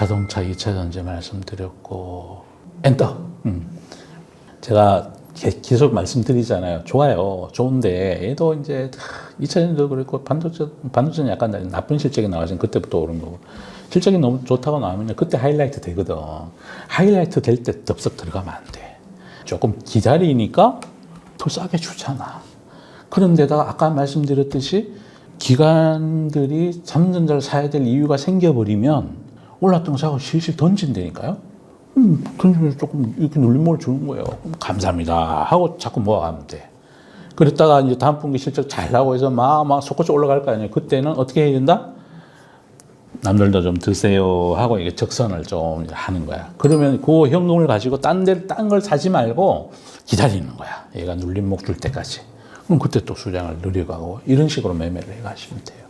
자동차 2차 전지 말씀드렸고 엔터. 음. 제가 계- 계속 말씀드리잖아요. 좋아요. 좋은데 얘도 이제 2차 전지도 그렇고 반도체 반도체는 약간 나쁜 실적이 나와서 그때부터 오른 거고 실적이 너무 좋다고 나오면 그때 하이라이트 되거든. 하이라이트 될 때 덥석 들어가면 안 돼. 조금 기다리니까 더 싸게 주잖아. 그런데다가 아까 말씀드렸듯이 기관들이 삼성전자를 사야 될 이유가 생겨버리면 올랐던 거 사고 실실 던진다니까요. 음, 던지면 조금 이렇게 눌림목을 주는 거예요. 감사합니다. 하고 자꾸 모아가면 돼. 그랬다가 이제 다음 분기 실적 잘 나오고 해서 막, 막 속고쳐 올라갈 거 아니에요. 그때는 어떻게 해야 된다? 남들도 좀 드세요 하고 이게 적선을 좀 하는 거야. 그러면 그 현금을 가지고 딴 데, 딴 걸 사지 말고 기다리는 거야. 얘가 눌림목 줄 때까지. 그럼 그때 또 수량을 늘려가고 이런 식으로 매매를 해 가시면 돼요.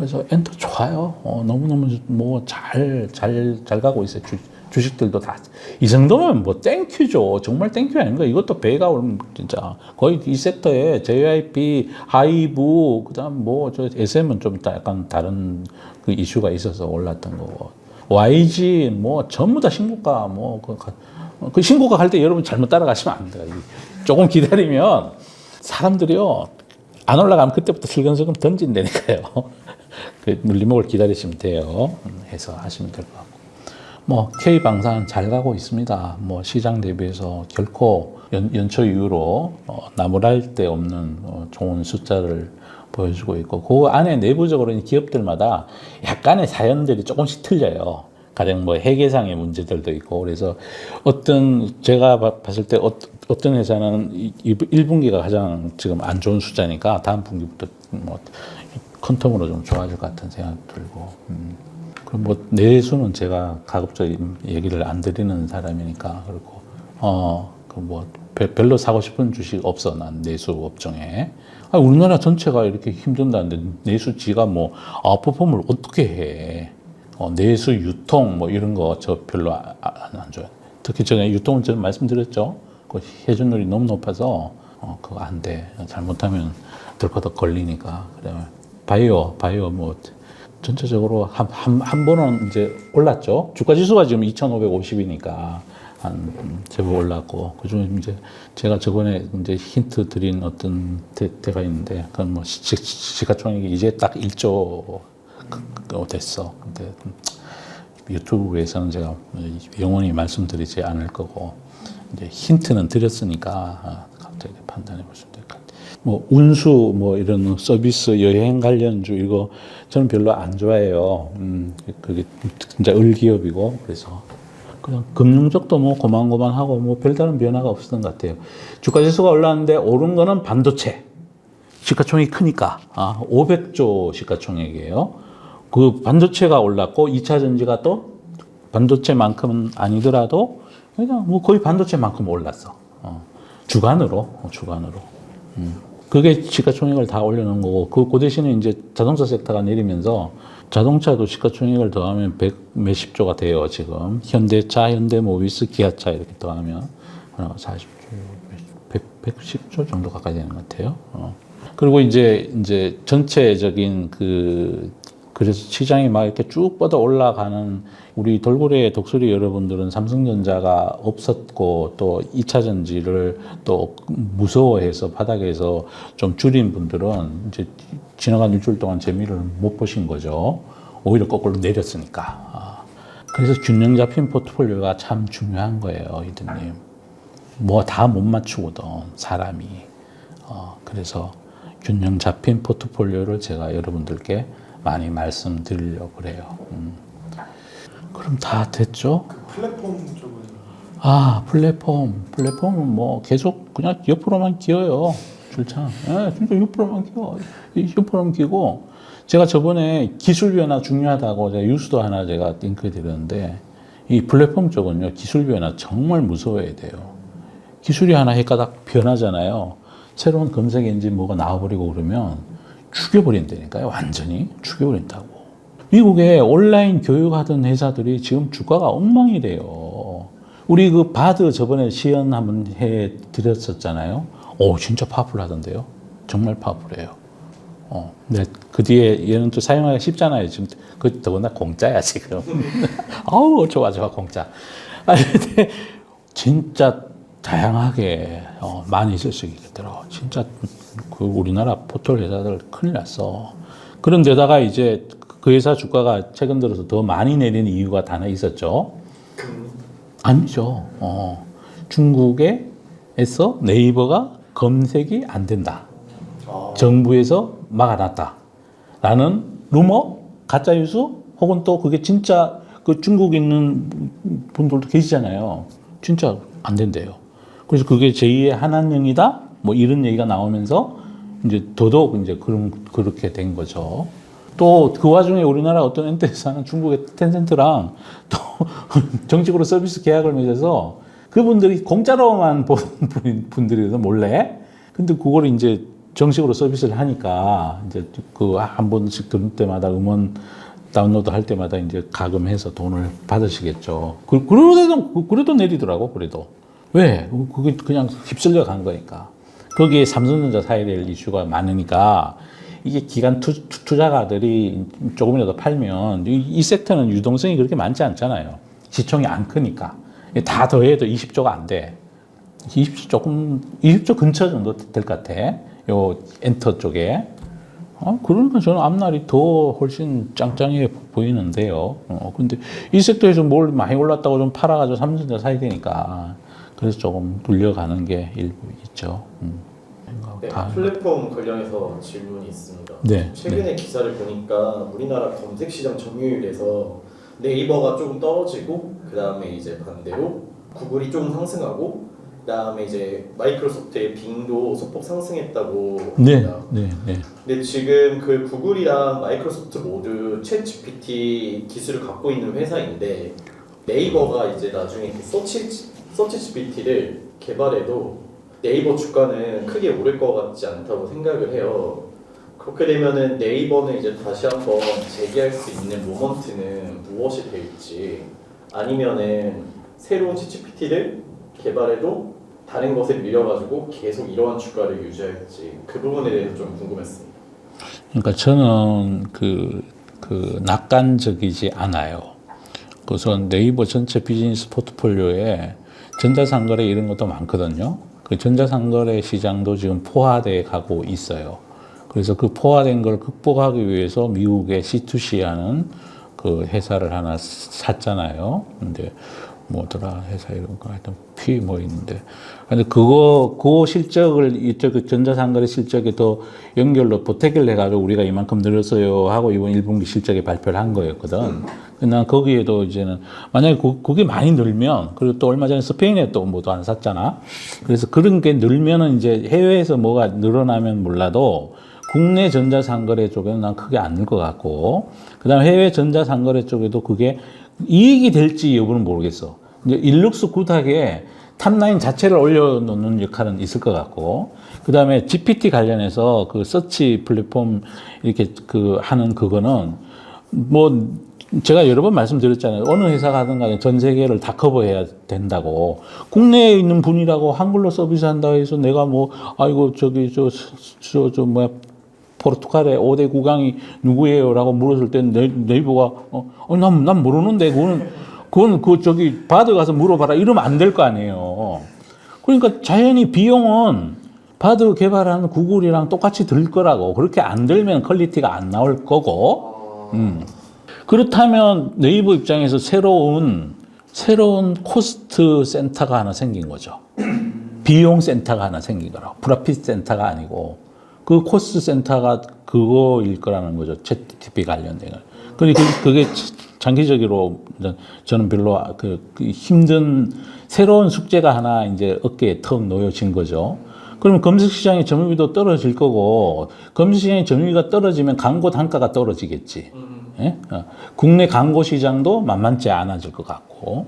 그래서 엔터 좋아요. 어, 너무너무 뭐 잘, 잘, 잘 가고 있어요. 주, 주식들도 다. 이 정도면 뭐 땡큐죠. 정말 땡큐 아닌가? 이것도 배가 오르면 진짜 거의 이 섹터에 JYP, 하이브, 그 다음 뭐 저 SM은 좀 다- 약간 다른 그 이슈가 있어서 올랐던 거고. YG 뭐 전부 다 신고가 뭐 그, 그 신고가 갈 때 여러분 잘못 따라가시면 안 돼요. 이- 조금 기다리면 사람들이요 안 올라가면 그때부터 슬금슬금 던진다니까요. 그 눌림목을 기다리시면 돼요. 음, 해서 하시면 될 것 같고. 뭐 K 방산 잘 가고 있습니다. 뭐 시장 대비해서 결코 연, 연초 이후로 어, 나무랄 데 없는 어, 좋은 숫자를 보여주고 있고 그 안에 내부적으로 는 기업들마다 약간의 사연들이 조금씩 틀려요. 가령 뭐 회계상의 문제들도 있고 그래서 어떤 제가 봐- 봤을 때 어, 어떤 회사는 이- 이 1분기가 가장 지금 안 좋은 숫자니까 다음 분기부터 뭐 컨텀으로 좀 좋아질 것 같은 생각 들고 음. 그럼 뭐 내수는 제가 가급적인 얘기를 안 드리는 사람이니까 그렇고 어그 뭐 별로 사고 싶은 주식 없어 난 내수 업종에. 아 우리나라 전체가 이렇게 힘든다는데 내수 지가 뭐 아웃퍼폼을 어떻게 해? 어, 내수 유통 뭐 이런 거 저 별로 아- 아- 안 좋아요. 특히 전에 유통은 저는 말씀드렸죠 그 회전율이 너무 높아서 어 그거 안 돼. 잘못하면 덜커덕 걸리니까. 그다음에 바이오 바이오 뭐 전체적으로 한, 한, 한 번은 이제 올랐죠. 주가 지수가 지금 2,550이니까. 한 음, 제법 올랐고. 그중에 이제 제가 저번에 이제 힌트 드린 어떤 데, 데가 있는데 그건 뭐 시- 시- 시 가총액이 이제 딱 1조 그- 그- 됐어. 근데 음, 유튜브에서는 제가 영원히 말씀드리지 않을 거고 이제 힌트는 드렸으니까 아, 갑자기 판단해 보시면 될 것 같아요. 뭐 운수 뭐 이런 서비스 여행 관련주 이거 저는 별로 안 좋아해요. 음, 그게 진짜 을기업이고 그래서 그냥 금융적도 뭐 고만고만하고 뭐 별다른 변화가 없었던 것 같아요. 주가 지수가 올랐는데 오른 거는 반도체. 시가총액이 크니까 아, 500조 시가총액이에요. 그 반도체가 올랐고 2차 전지가 또 반도체만큼은 아니더라도 그냥 뭐 거의 반도체만큼 올랐어. 어, 주간으로 어, 주간으로. 음. 그게 시가총액을 다 올려놓은 거고 그, 그 대신에 이제 자동차 섹터가 내리면서 자동차도 시가총액을 더하면 100 몇십 조가 돼요 지금 현대차, 현대모비스, 기아차 이렇게 더하면 하나 40조, 100, 110조 정도 가까이 되는 것 같아요. 어. 그리고 이제 이제 전체적인 그 그래서 시장이 막 이렇게 쭉 뻗어 올라가는 우리 돌고래 독수리 여러분들은 삼성전자가 없었고 또 2차 전지를 또 무서워해서 바닥에서 좀 줄인 분들은 이제 지나간 일주일 동안 재미를 못 보신 거죠. 오히려 거꾸로 내렸으니까. 아. 그래서 균형 잡힌 포트폴리오가 참 중요한 거예요, 이드님. 뭐 다 못 맞추거든, 사람이. 어, 그래서 균형 잡힌 포트폴리오를 제가 여러분들께 많이 말씀드리려고 그래요. 음. 그럼 다 됐죠? 플랫폼 쪽은 아, 플랫폼. 플랫폼은 뭐 계속 그냥 옆으로만 기어요. 줄창. 예, 진짜 옆으로만 기어. 이 옆으로만 기고. 제가 저번에 기술 변화 중요하다고 제가 뉴스도 하나 제가 링크 드렸는데 이 플랫폼 쪽은요, 기술 변화 정말 무서워야 돼요. 기술이 하나 헷가닥 변하잖아요. 새로운 검색 엔진 뭐가 나와버리고 그러면 죽여버린다니까요. 완전히 죽여버린다고. 미국에 온라인 교육하던 회사들이 지금 주가가 엉망이 돼요. 우리 그 바드 저번에 시연 한번 해 드렸었잖아요. 오, 진짜 파풀하던데요. 정말 파풀해요. 어. 근데 그 뒤에 얘는 또 사용하기가 쉽잖아요. 지금 그 더구나 공짜야 지금. 아우 좋아 좋아 공짜. 아 근데 진짜 다양하게 어, 많이 쓸수 있겠더라고. 진짜 그 우리나라 포털 회사들 큰일 났어. 그런데다가 이제 그 회사 주가가 최근 들어서 더 많이 내리는 이유가 하나 있었죠. 아니죠. 어, 중국에서 네이버가 검색이 안 된다. 아, 정부에서 막아놨다. 라는 루머, 가짜 뉴스, 혹은 또 그게 진짜 그 중국에 있는 분들도 계시잖아요. 진짜 안 된대요. 그래서 그게 제2의 한한령이다? 뭐 이런 얘기가 나오면서 이제 더더욱 이제 그런, 그렇게 된 거죠. 또 그 와중에 우리나라 어떤 엔터에서는 중국의 텐센트랑 또 정식으로 서비스 계약을 맺어서 그분들이 공짜로만 본 분- 분들이서 몰래 근데 그걸 이제 정식으로 서비스를 하니까 이제 그 한 번씩 들을 때마다 음원 다운로드 할 때마다 이제 가금해서 돈을 받으시겠죠. 그, 그래도, 그래도 내리더라고, 그래도. 왜? 그게 그냥 휩쓸려 간 거니까. 거기에 삼성전자 될 이슈가 많으니까 이게 기관 투, 자가들이 조금이라도 팔면 이, 이 섹터는 유동성이 그렇게 많지 않잖아요. 시총이 안 크니까. 다 더해도 20조가 안 돼. 20조 조금 20조 근처 정도 될 것 같아. 요 엔터 쪽에. 어, 그러면 저는 앞날이 더 훨씬 짱짱해 보이는데요. 어, 근데 이 섹터에서 뭘 많이 올랐다고 좀 팔아가지고 삼성전자 사야 되니까. 그래서 조금 눌려가는 게 일부 있죠. 음. 네, 다- 플랫폼 관련해서 질문이 있습니다. 네, 최근에 기사를 보니까 우리나라 검색 시장 점유율에서 네이버가 조금 떨어지고 그 다음에 이제 반대로 구글이 좀 상승하고 그 다음에 이제 마이크로소프트의 빙도 소폭 상승했다고 네, 합니다. 네, 네. 근데 지금 그 구글이랑 마이크로소프트 모두 챗 GPT 기술을 갖고 있는 회사인데 네이버가 이제 나중에 그 서치 서치 GPT를 개발해도 네이버 주가는 크게 오를 것 같지 않다고 생각을 해요. 그렇게 되면은 네이버는 이제 다시 한번 재기할 수 있는 모먼트는 무엇이 될지 아니면은 새로운 ChatGPT를 개발해도 다른 것에 밀려가지고 계속 이러한 주가를 유지할지 그 부분에 대해서 좀 궁금했습니다. 그러니까 저는 그, 그 낙관적이지 않아요. 그래서 네이버 전체 비즈니스 포트폴리오에 전자상거래 이런 것도 많거든요. 그 전자상거래 시장도 지금 포화돼 가고 있어요. 그래서 그 포화된 걸 극복하기 위해서 미국의 C2C 하는 그 회사를 하나 샀잖아요. 근데 뭐더라 회사 이런 거 하여튼 P 뭐 있는데 근데 그거 그 실적을 이쪽 그 전자상거래 실적에 더 연결로 보태기를 해가지고 우리가 이만큼 늘었어요 하고 이번 1분기 실적에 발표를 한 거였거든. 근데 난 거기에도 이제는 만약에 그, 그게 많이 늘면 그리고 또 얼마 전에 스페인에 또 뭐도 하나 샀잖아. 그래서 그런 게 늘면은 이제 해외에서 뭐가 늘어나면 몰라도 국내 전자상거래 쪽에는 난 크게 안 늘 것 같고, 그 다음에 해외 전자상거래 쪽에도 그게 이익이 될지 여부는 모르겠어. 이제 일룩스 굿하게 탑라인 자체를 올려놓는 역할은 있을 것 같고, 그 다음에 GPT 관련해서 그 서치 플랫폼 이렇게 그 하는 그거는 뭐 제가 여러 번 말씀드렸잖아요. 어느 회사가 하든 간에 전 세계를 다 커버해야 된다고. 국내에 있는 분이라고 한글로 서비스 한다고 해서 내가 뭐, 아이고, 저기, 저, 저, 저, 뭐야, 포르투갈의 5대 국왕이 누구예요? 라고 물었을 때 네, 네이버가, 어, 어, 난, 난 모르는데, 그거는, 그건 그, 저기, 바드 가서 물어봐라. 이러면 안 될 거 아니에요. 그러니까 자연히 비용은 바드 개발하는 구글이랑 똑같이 들 거라고. 그렇게 안 들면 퀄리티가 안 나올 거고. 음. 그렇다면 네이버 입장에서 새로운 새로운 코스트 센터가 하나 생긴 거죠. 비용 센터가 하나 생긴 거라고. 프라핏 센터가 아니고 그 코스트 센터가 그거일 거라는 거죠. 챗GPT 관련된 거. 그게 그게 장기적으로 저는 별로 그, 그 힘든 새로운 숙제가 하나 이제 어깨에 턱 놓여진 거죠. 그러면 검색 시장의 점유율도 떨어질 거고 검색 시장의 점유율가 떨어지면 광고 단가가 떨어지겠지. 예? 어. 국내 광고 시장도 만만치 않아질 것 같고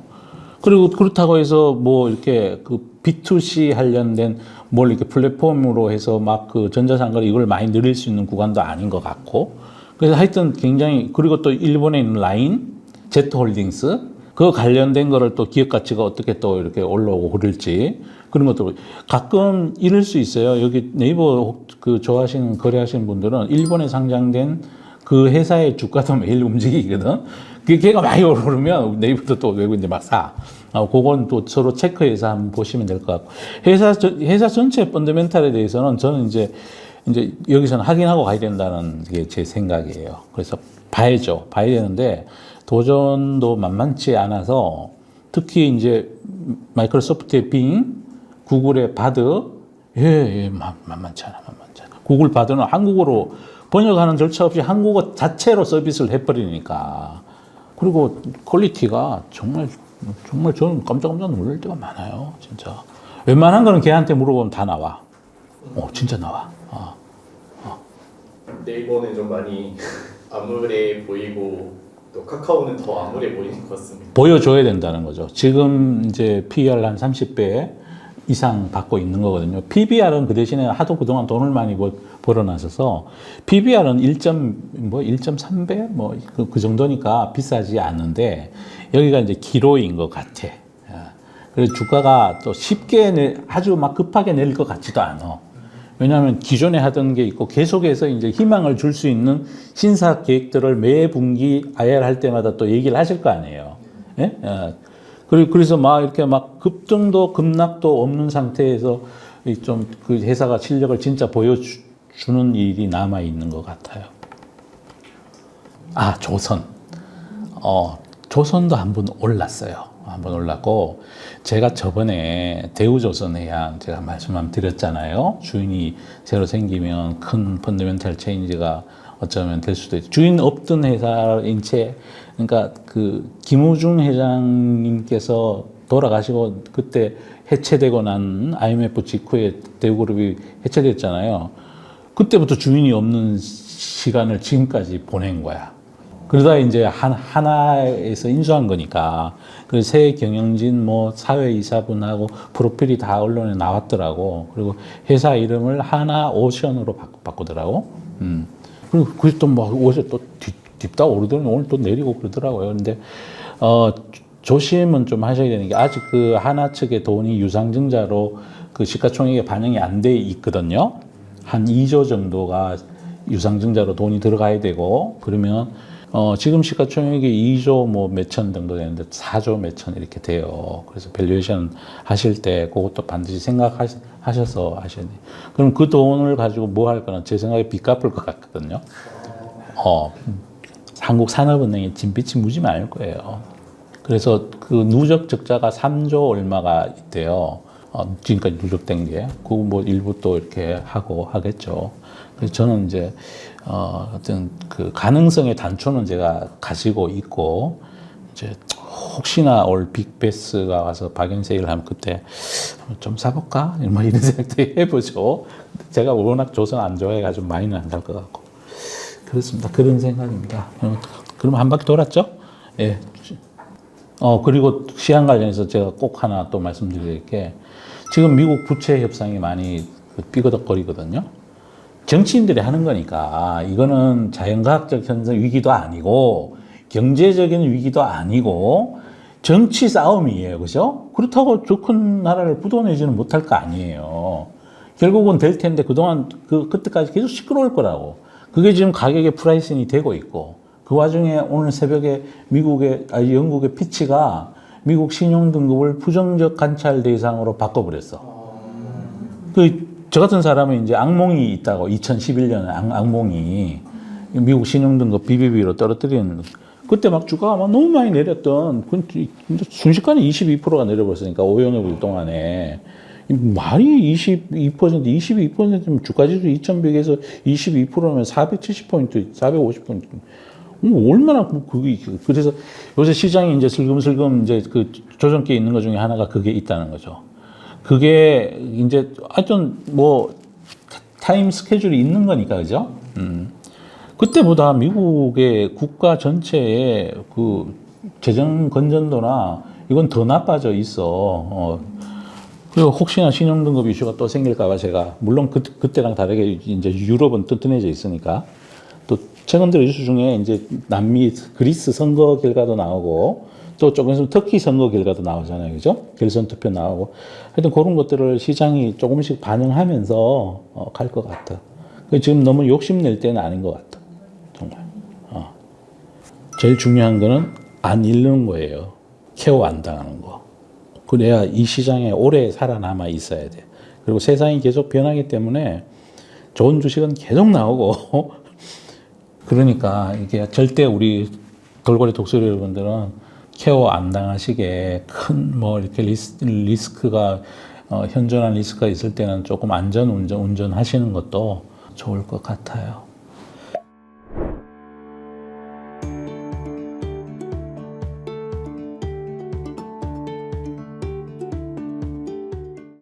그리고 그렇다고 해서 뭐 이렇게 그 B2C 관련된 뭘 이렇게 플랫폼으로 해서 막 그 전자상거래 이걸 많이 늘릴 수 있는 구간도 아닌 것 같고 그래서 하여튼 굉장히 그리고 또 일본에 있는 라인, 제트홀딩스 그 관련된 거를 또 기업 가치가 어떻게 또 이렇게 올라오고 그럴지 그런 것도 가끔 이럴 수 있어요. 여기 네이버 그 좋아하시는 거래하시는 분들은 일본에 상장된 그 회사의 주가도 매일 움직이거든. 그 걔가 많이 오르면 네이버도 또 외국인들 막 사. 어, 그건 또 서로 체크해서 한번 보시면 될 것 같고. 회사, 전- 회사 전체 펀더멘탈에 대해서는 저는 이제, 이제 여기서는 확인하고 가야 된다는 게 제 생각이에요. 그래서 봐야죠. 봐야 되는데 도전도 만만치 않아서 특히 이제 마이크로소프트의 빙, 구글의 바드, 예, 예, 만- 만만치 않아, 만만치 않아. 구글 바드는 한국어로 번역하는 절차 없이 한국어 자체로 서비스를 해버리니까. 그리고 퀄리티가 정말, 정말 저는 깜짝깜짝 놀랄 때가 많아요, 진짜. 웬만한 거는 걔한테 물어보면 다 나와. 어, 진짜 나와. 어. 네이버는 좀 많이 암울해 보이고 또 카카오는 더 암울해 보이는 것 같습니다. 보여줘야 된다는 거죠. 지금 이제 PER 한 30배 이상 받고 있는 거거든요. PBR은 그 대신에 하도 그동안 돈을 많이 벌- 벌어놔서 PBR은 1점 뭐 1.3배 뭐그 정도니까 비싸지 않은데 여기가 이제 기로인 것 같아. 아, 그래서 주가가 또 쉽게 내, 아주 막 급하게 내릴 것 같지도 않아. 왜냐하면 기존에 하던 게 있고 계속해서 이제 희망을 줄 수 있는 신사 계획들을 매 분기 IR 할 때마다 또 얘기를 하실 거 아니에요. 예? 예. 그리고 그래서 막 이렇게 막 급등도 급락도 없는 상태에서 좀 그 회사가 실력을 진짜 보여주는 일이 남아 있는 것 같아요. 아 조선. 어 조선도 한 번 올랐어요. 한번 올랐고 제가 저번에 대우조선 해양 제가 말씀 한번 드렸잖아요. 주인이 새로 생기면 큰 펀더멘탈 체인지가 어쩌면 될 수도 있고 주인 없던 회사인 채 그러니까 그 김우중 회장님께서 돌아가시고 그때 해체되고 난 IMF 직후에 대우그룹이 해체됐잖아요. 그때부터 주인이 없는 시간을 지금까지 보낸 거야. 그러다 이제 한, 하나에서 인수한 거니까. 그래서 새 경영진 뭐 사회이사분하고 프로필이 다 언론에 나왔더라고. 그리고 회사 이름을 하나 오션으로 바꾸, 바꾸더라고. 음. 그리고 그게 또막 어제 또 뒤, 딥다 오르더니 오늘 또 내리고 그러더라고요. 근데, 어, 조심은 좀 하셔야 되는 게 아직 그 하나 측의 돈이 유상증자로 그 시가총액에 반영이 안 돼 있거든요. 한 2조 정도가 유상증자로 돈이 들어가야 되고 그러면 어, 지금 시가총액이 2조 뭐 몇천 정도 되는데 4조 몇천 이렇게 돼요. 그래서 밸류에이션 하실 때 그것도 반드시 생각하셔서 하셔야 돼요. 그럼 그 돈을 가지고 뭐 할 거나 제 생각에 빚 갚을 것 같거든요. 어, 한국 산업은행에 진빚이 무지 많을 거예요. 그래서 그 누적 적자가 3조 얼마가 있대요. 어, 지금까지 누적된 게. 그거 뭐 일부 또 이렇게 하고 하겠죠. 그래서 저는 이제, 어, 어떤 그 가능성의 단초는 제가 가지고 있고, 이제 혹시나 올 빅베스가 와서 박연세일 하면 그때 좀 사볼까? 뭐 이런 생각도 해보죠. 제가 워낙 조선 안 좋아해가지고 많이는 안 갈 것 같고. 그렇습니다. 그런 생각입니다. 어, 그럼 한 바퀴 돌았죠? 예. 어, 그리고 시한 관련해서 제가 꼭 하나 또 말씀드릴 게 지금 미국 부채 협상이 많이 그 삐거덕거리거든요. 정치인들이 하는 거니까 이거는 자연과학적 현상 위기도 아니고 경제적인 위기도 아니고 정치 싸움이에요. 그죠? 그렇다고 저큰 나라를 부도내지는 못할 거 아니에요. 결국은 될 텐데 그동안 그, 그때까지 계속 시끄러울 거라고. 그게 지금 가격의 프라이싱이 되고 있고 그 와중에 오늘 새벽에 미국의, 아, 영국의 피치가 미국 신용등급을 부정적 관찰 대상으로 바꿔버렸어. 그, 저 같은 사람은 이제 악몽이 있다고, 2011년에 악, 악몽이 미국 신용등급 BBB로 떨어뜨리는, 그때 막 주가가 막 너무 많이 내렸던, 그 순식간에 22%가 내려버렸으니까, 5연업일 동안에. 이 말이 22%, 22%면 주가지수 2100에서 22%면 470포인트, 450포인트. 음, 얼마나 그- 그게 그래서 요새 시장이 이제 슬금슬금 이제 그 조정기에 있는 것 중에 하나가 그게 있다는 거죠. 그게 이제 하여튼 뭐 타임 스케줄이 있는 거니까 그죠? 음. 그때보다 미국의 국가 전체의 그 재정 건전도나 이건 더 나빠져 있어. 어. 그리고 혹시나 신용등급 이슈가 또 생길까봐 제가 물론 그, 그때랑 다르게 이제 유럽은 튼튼해져 있으니까 또 최근 들어 이슈 중에 이제 남미 그리스 선거 결과도 나오고 또 조금 있으면 터키 선거 결과도 나오잖아요. 그죠? 결선 투표 나오고. 하여튼 그런 것들을 시장이 조금씩 반영하면서 어, 갈 것 같아. 그 지금 너무 욕심낼 때는 아닌 것 같아. 정말. 어. 제일 중요한 거는 안 잃는 거예요. 케어 안 당하는 거. 그래야 이 시장에 오래 살아남아 있어야 돼. 그리고 세상이 계속 변하기 때문에 좋은 주식은 계속 나오고 그러니까 이게 절대 우리 돌고래 독수리 여러분들은 케어 안 당하시게 큰 뭐 이렇게 리스, 리스크가 어, 현존한 리스크가 있을 때는 조금 안전 운전 운전하시는 것도 좋을 것 같아요.